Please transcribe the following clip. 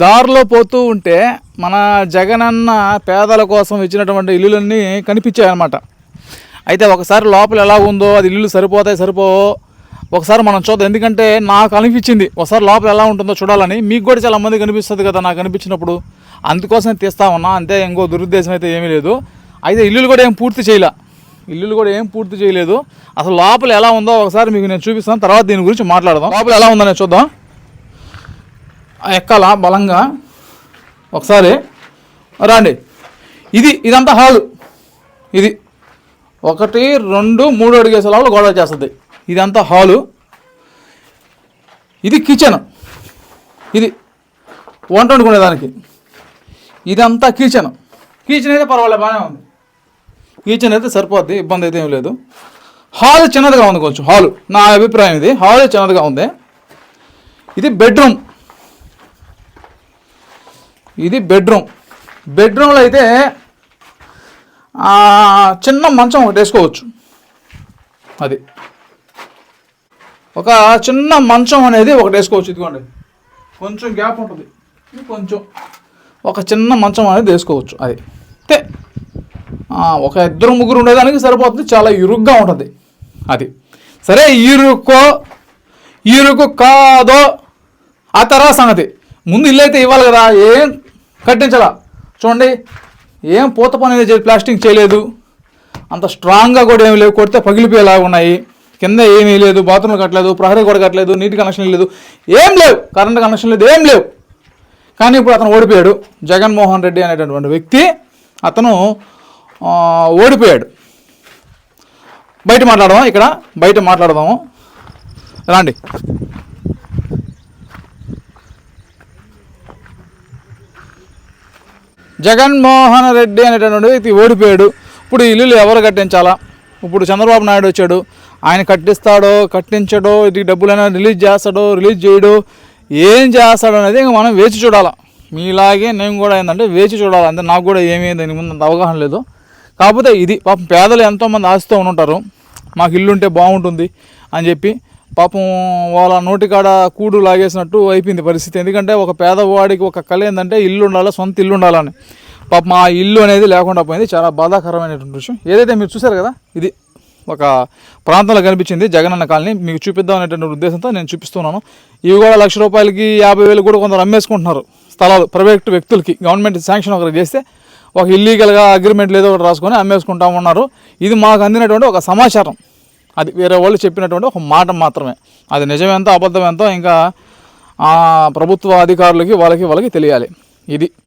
దారిలో పోతూ ఉంటే మన జగనన్న పేదల కోసం ఇచ్చినటువంటి ఇల్లులన్నీ కనిపించాయన్నమాట. అయితే ఒకసారి లోపల ఎలా ఉందో అది ఇల్లు సరిపోతాయి సరిపోవో ఒకసారి మనం చూద్దాం. ఎందుకంటే నాకు అనిపించింది ఒకసారి లోపల ఎలా ఉంటుందో చూడాలని. మీకు కూడా చాలా మంది కనిపిస్తుంది కదా నాకు అనిపించినప్పుడు. అందుకోసం తీస్తా ఉన్నా అంతే ఇంకో దురుద్దేశం అయితే ఏమీ లేదు. అయితే ఇల్లులు కూడా ఏం పూర్తి చేయలే. ఇల్లులు కూడా ఏం పూర్తి చేయలేదు. అసలు లోపల ఎలా ఉందో ఒకసారి మీకు నేను చూపిస్తాను. తర్వాత దీని గురించి మాట్లాడదాం. లోపల ఎలా ఉందో నేను చూద్దాం. ఎక్కాల బలంగా? ఒకసారి. రండి. ఇది ఇదంతా హాలు. ఇది. ఒకటి రెండు మూడు అడిగేసే లోపల గొడవ చేస్తుంది ఇదంతా హాలు. ఇది కిచెన్. ఇది వంట వండుకునేదానికి ఇదంతా కిచెన్. కిచెన్ అయితే పర్వాలేదు బాగానే ఉంది. కిచెన్ అయితే సరిపోద్ది ఇబ్బంది అయితే ఏం లేదు. హాల్ చిన్నదిగా ఉంది కొంచెం హాలు. నా అభిప్రాయం ఇది. హాల్ చిన్నదిగా ఉంది. ఇది బెడ్రూమ్. ఇది బెడ్రూమ్ బెడ్రూమ్లో అయితే చిన్న మంచం ఒకటి వేసుకోవచ్చు. అది. ఒక చిన్న మంచం అనేది ఒకటి వేసుకోవచ్చు. ఇదిగోండి. కొంచెం గ్యాప్ ఉంటుంది. కొంచెం ఒక చిన్న మంచం అనేది వేసుకోవచ్చు. అది. అంతే. ఒక ఇద్దరు ముగ్గురు ఉండేదానికి సరిపోతుంది. చాలా ఇరుగ్గా ఉంటుంది. అది. సరే ఇరుకో ఇరుకు కాదో ఆ తర్వాత సంగతి. ముందు ఇల్లు అయితే ఇవ్వాలి కదా. ఏం కట్టించాలా. చూడండి ఏం పూత పని అనేది ప్లాస్టింగ్ చేయలేదు. అంత స్ట్రాంగ్గా కూడా ఏమి లేవు కొడితే పగిలిపోయేలాగా ఉన్నాయి. కింద ఏమీ లేదు బాత్రూమ్లు కట్టలేదు ప్రహరీ కూడా కట్టలేదు నీటి కనెక్షన్ లేదు. ఏం లేవు కరెంట్ కనెక్షన్ లేదు ఏం లేవు. కానీ ఇప్పుడు అతను ఓడిపోయాడు. జగన్మోహన్ రెడ్డి అనేటటువంటి వ్యక్తి అతను ఓడిపోయాడు. బయట మాట్లాడదాం ఇక్కడ బయట మాట్లాడదాము? రండి. జగన్మోహన్ రెడ్డి అనేటటువంటి వ్యక్తి ఓడిపోయాడు. ఇప్పుడు ఇల్లులు ఎవరు కట్టించాలా? ఇప్పుడు చంద్రబాబు నాయుడు వచ్చాడు. ఆయన కట్టిస్తాడో కట్టించడో ఇది డబ్బులైనా రిలీజ్ చేస్తాడో రిలీజ్ చేయడో ఏం చేస్తాడో అనేది ఇంక మనం వేచి చూడాలా. మీలాగే నేను కూడా ఏంటంటే వేచి చూడాలి. అంటే నాకు కూడా ఏమీ దాని ముందు అంత అవగాహన లేదు. కాకపోతే ఇది పాపం పేదలు ఎంతోమంది ఆశతో ఉంటారు మాకు ఇల్లు ఉంటే బాగుంటుంది అని చెప్పి పాపం వాళ్ళ నోటికాడ కూడు లాగేసినట్టు అయిపోయింది పరిస్థితి. ఎందుకంటే ఒక పేదవాడికి ఒక కళ ఏంటంటే ఇల్లు ఉండాలి సొంత ఇల్లు ఉండాలని. పాపం ఆ ఇల్లు అనేది లేకుండా పోయింది. చాలా బాధాకరమైనటువంటి విషయం. ఏదైతే మీరు చూసారు కదా ఇది ఒక ప్రాంతంలో కనిపించింది జగనన్న కాలనీ. మీకు చూపిద్దాం అనేటువంటి ఉద్దేశంతో నేను చూపిస్తున్నాను. ఇవి కూడా లక్ష రూపాయలకి యాభై వేలు కూడా కొందరు అమ్మేసుకుంటున్నారు స్థలాలు ప్రైవేట్ వ్యక్తులకి. గవర్నమెంట్ శాంక్షన్ ఒకరు చేస్తే ఒక ఇల్లీగల్గా అగ్రిమెంట్ లేదో ఒకటి రాసుకొని అమ్మేసుకుంటా ఉన్నారు. ఇది మాకు అందినటువంటి ఒక సమాచారం. అది వేరే వాళ్ళు చెప్పినటువంటి ఒక మాట మాత్రమే. అది నిజమెంతో అబద్ధం ఎంతో ఇంకా ప్రభుత్వ అధికారులకి వాళ్ళకి వాళ్ళకి తెలియాలి. ఇది.